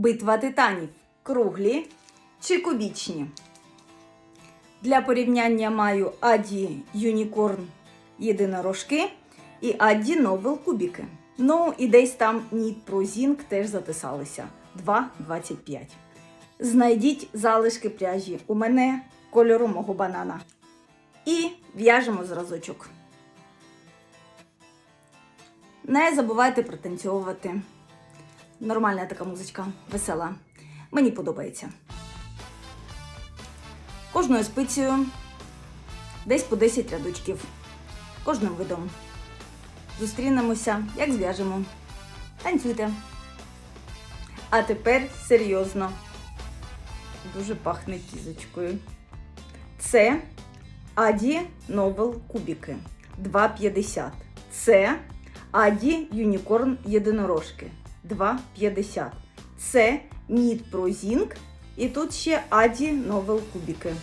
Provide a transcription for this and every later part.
Битва титанів. Круглі чи кубічні. Для порівняння маю Аді Юнікорн єдинорожки і Аді Новел кубіки. Ну і десь там Need Pro Zinc теж затисалися 2,25. Знайдіть залишки пряжі. У мене кольору мого банана. І в'яжемо зразочок. Не забувайте пританцьовувати. Нормальна така музичка, весела. Мені подобається. Кожною спицею десь по 10 рядочків. Кожним видом. Зустрінемося, як зв'яжемо. Танцюйте. А тепер серйозно. Дуже пахне кізочкою. Це Аді Новел кубіки 2,50. Це Аді Юнікорн єдинорожки 2,50. Це Need Pro Zinc і тут ще Аді Новел кубіки.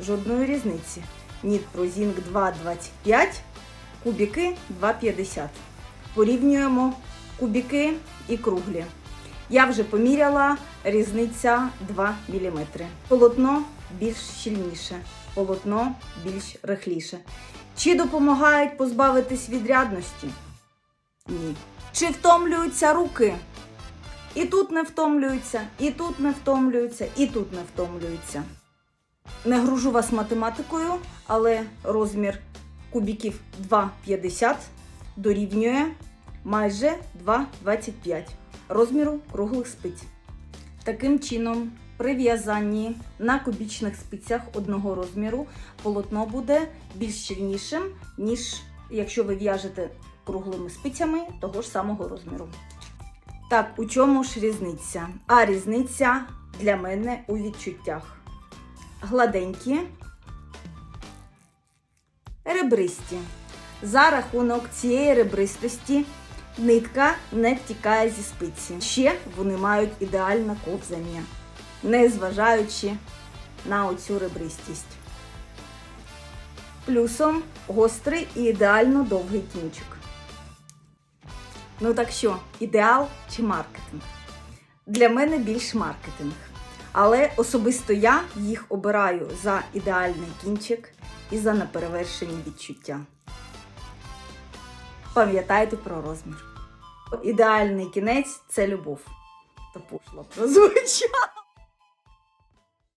Жодної різниці. Need Pro Zinc 2,25, кубіки 2,50. Порівнюємо кубіки і круглі. Я вже поміряла різниця 2 мм. Полотно більш щільніше, полотно більш рихліше. Чи допомагають позбавитись від рядності? Ні. Чи втомлюються руки? І тут не втомлюються, і тут не втомлюються, і тут не втомлюються. Не гружу вас математикою, але розмір кубіків 2,50 дорівнює майже 2,25 розміру круглих спиць. Таким чином, при в'язанні на кубічних спицях одного розміру полотно буде більш щільнішим, ніж якщо ви в'яжете круглими спицями того ж самого розміру. Так, у чому ж різниця? А різниця для мене у відчуттях. Гладенькі, ребристі. За рахунок цієї ребристості нитка не втікає зі спиці. Ще вони мають ідеальне ковзання, незважаючи на оцю ребристість. Плюсом гострий і ідеально довгий кінчик. Ну так що, ідеал чи маркетинг? Для мене більш маркетинг. Але особисто я їх обираю за ідеальний кінчик і за неперевершені відчуття. Пам'ятайте про розмір. Ідеальний кінець це любов. Та пошло прозвучало.